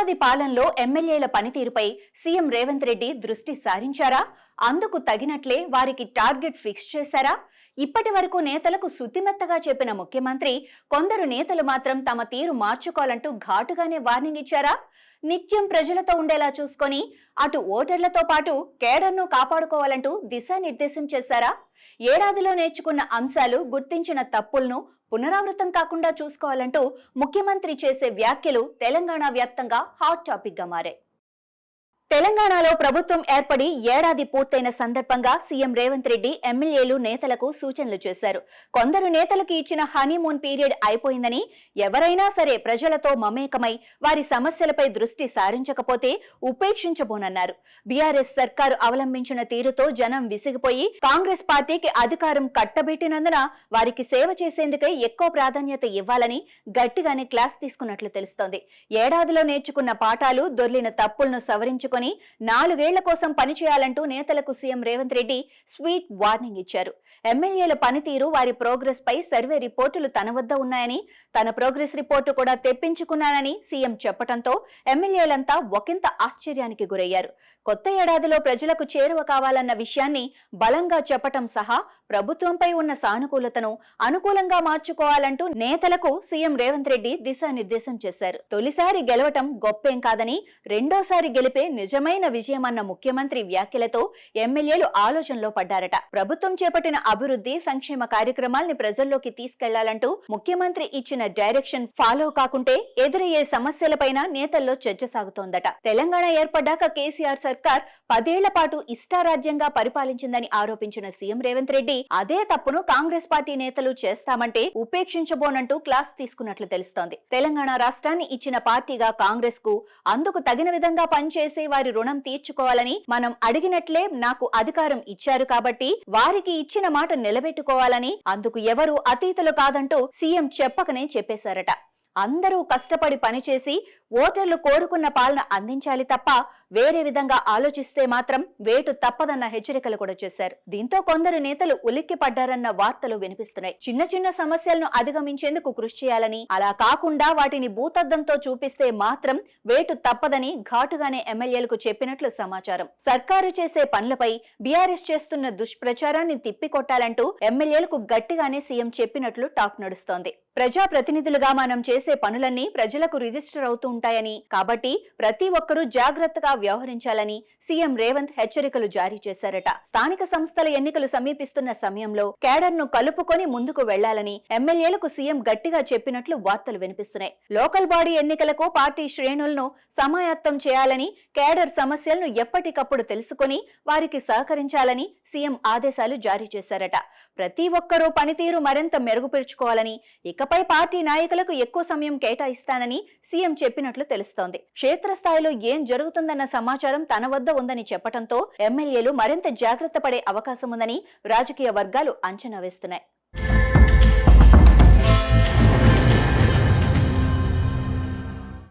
ఏడాది పాలనలో ఎమ్మెల్యేల పనితీరుపై సీఎం రేవంత్ రెడ్డి దృష్టి సారించారా? అందుకు తగినట్లే వారికి టార్గెట్ ఫిక్స్ చేశారా? ఇప్పటి వరకు నేతలకు శుతిమెత్తగా చెప్పిన ముఖ్యమంత్రి కొందరు నేతలు మాత్రం తమ తీరు మార్చుకోవాలంటూ ఘాటుగానే వార్నింగ్ ఇచ్చారా? నిత్యం ప్రజలతో ఉండేలా చూసుకొని అటు ఓటర్లతో పాటు కేడర్ను కాపాడుకోవాలంటూ దిశానిర్దేశం చేశారా? ఏడాదిలో నేర్చుకున్న అంశాలు గుర్తించిన తప్పులను పునరావృతం కాకుండా చూసుకోవాలంటూ ముఖ్యమంత్రి చేసే వ్యాఖ్యలు తెలంగాణ వ్యాప్తంగా హాట్ టాపిక్గా మారాయి. తెలంగాణలో ప్రభుత్వం ఏర్పడి ఏడాది పూర్తయిన సందర్భంగా సీఎం రేవంత్ రెడ్డి ఎమ్మెల్యేలు నేతలకు సూచనలు చేశారు. కొందరు నేతలకు ఇచ్చిన హనీమూన్ పీరియడ్ అయిపోయిందని ఎవరైనా సరే ప్రజలతో మమేకమై వారి సమస్యలపై దృష్టి సారించకపోతే ఉపేక్షించబోనన్నారు. బీఆర్ఎస్ సర్కారు అవలంబించిన తీరుతో జనం విసిగిపోయి కాంగ్రెస్ పార్టీకి అధికారం కట్టబెట్టినందున వారికి సేవ చేసేందుకే ఎక్కువ ప్రాధాన్యత ఇవ్వాలని గట్టిగానే క్లాస్ తీసుకున్నట్లు తెలుస్తోంది. ఏడాదిలో నేర్చుకున్న పాఠాలు దొర్లిన తప్పులను సవరించుకొని నాలుగేళ్ళ కోసం పనిచేయాలంటూ నేతలకు CM Revanth Reddy sweet warning ఇచ్చారు. ఎమ్మెల్యేల పనితీరు వారి ప్రోగ్రెస్ పై సర్వే రిపోర్టులు తన వద్ద ఉన్నాయని తన ప్రోగ్రెస్ రిపోర్టు కూడా తెప్పించుకున్నానని సీఎం చెప్పడంతో ఎమ్మెల్యేలంతా ఒకంత ఆశ్చర్యానికి గురయ్యారు. కొత్త ఏడాదిలో ప్రజలకు చేరువ కావాలన్న విషయాన్ని బలంగా చెప్పటం సహా ప్రభుత్వంపై ఉన్న సానుకూలతను అనుకూలంగా మార్చుకోవాలంటూ నేతలకు సీఎం రేవంత్ రెడ్డి దిశానిర్దేశం చేశారు. తొలిసారి గెలవటం గొప్పేం కాదని రెండోసారి గెలిపే నిజమైన విజయమన్న ముఖ్యమంత్రి వ్యాఖ్యలతో ఎమ్మెల్యేలు ఆలోచనలో పడ్డారట. ప్రభుత్వం చేపట్టిన అభివృద్ధి సంక్షేమ కార్యక్రమాల్ని ప్రజల్లోకి తీసుకెళ్ళాలంటూ ముఖ్యమంత్రి ఇచ్చిన డైరెక్షన్ ఫాలో కాకుంటే ఎదురయ్యే సమస్యలపైన నేతల్లో చర్చ సాగుతోందట. తెలంగాణ ఏర్పడ్డాక కేసీఆర్ సర్కార్ పదేళ్ళ పాటు ఇష్టారాజ్యంగా పరిపాలించిందని ఆరోపించిన సీఎం రేవంత్ రెడ్డి అదే తప్పును కాంగ్రెస్ పార్టీ నేతలు చేస్తామంటే ఉపేక్షించబోనంటూ క్లాస్ తీసుకున్నట్లు తెలుస్తోంది. తెలంగాణ రాష్ట్రాన్ని ఇచ్చిన పార్టీగా కాంగ్రెస్కు అందుకు తగిన విధంగా పనిచేసే వారి రుణం తీర్చుకోవాలని మనం అడిగినట్లే నాకు అధికారం ఇచ్చారు కాబట్టి వారికి ఇచ్చిన మాట నిలబెట్టుకోవాలని అందుకు ఎవరు అతీతులు కాదంటూ సీఎం చెప్పకనే చెప్పేశారట. అందరూ కష్టపడి పనిచేసి ఓటర్లు కోరుకున్న పాలన అందించాలి తప్ప వేరే విధంగా ఆలోచిస్తే మాత్రం వేటు తప్పదన్న హెచ్చరికలు కూడా చేశారు. దీంతో కొందరు నేతలు ఉలిక్కి పడ్డారన్న వార్తలు వినిపిస్తున్నాయి. చిన్న చిన్న సమస్యలను అధిగమించేందుకు కృషి చేయాలని అలా కాకుండా వాటిని భూతద్దంతో చూపిస్తే మాత్రం వేటు తప్పదని ఘాటుగానే ఎమ్మెల్యేలకు చెప్పినట్లు సమాచారం. సర్కారు చేసే పనులపై బీఆర్ఎస్ చేస్తున్న దుష్ప్రచారాన్ని తిప్పికొట్టాలంటూ ఎమ్మెల్యేలకు గట్టిగానే సీఎం చెప్పినట్లు టాక్ నడుస్తోంది. ప్రజా ప్రతినిధులుగా మనం చేసే పనులన్నీ ప్రజలకు రిజిస్టర్ అవుతూ ఉంటాయని కాబట్టి ప్రతి ఒక్కరూ జాగ్రత్తగా వ్యవహరించాలని సీఎం రేవంత్ హెచ్చరికలు జారీ చేశారట. స్థానిక సంస్థల ఎన్నికలు సమీపిస్తున్న సమయంలో కేడర్ను కలుపుకొని ముందుకు వెళ్ళాలని ఎమ్మెల్యేలకు సీఎం గట్టిగా చెప్పినట్లు వార్తలు వినిపిస్తున్నాయి. లోకల్ బాడీ ఎన్నికలకు పార్టీ శ్రేణులను సమాయత్తం చేయాలని కేడర్ సమస్యలను ఎప్పటికప్పుడు తెలుసుకొని వారికి సహకరించాలని సీఎం ఆదేశాలు జారీ చేశారట. ప్రతి ఒక్కరూ పనితీరు మరింత మెరుగుపరుచుకోవాలని ఇకపై పార్టీ నాయకులకు ఎక్కువ సమయం కేటాయిస్తానని సీఎం చెప్పినట్లు తెలుస్తోంది. క్షేత్రస్థాయిలో ఏం జరుగుతుందన్న సమాచారం తన వద్ద ఉందని చెప్పడంతో ఎమ్మెల్యేలు మరింత జాగ్రత్త పడే అవకాశం ఉందని రాజకీయ వర్గాలు అంచనా వేస్తున్నాయి.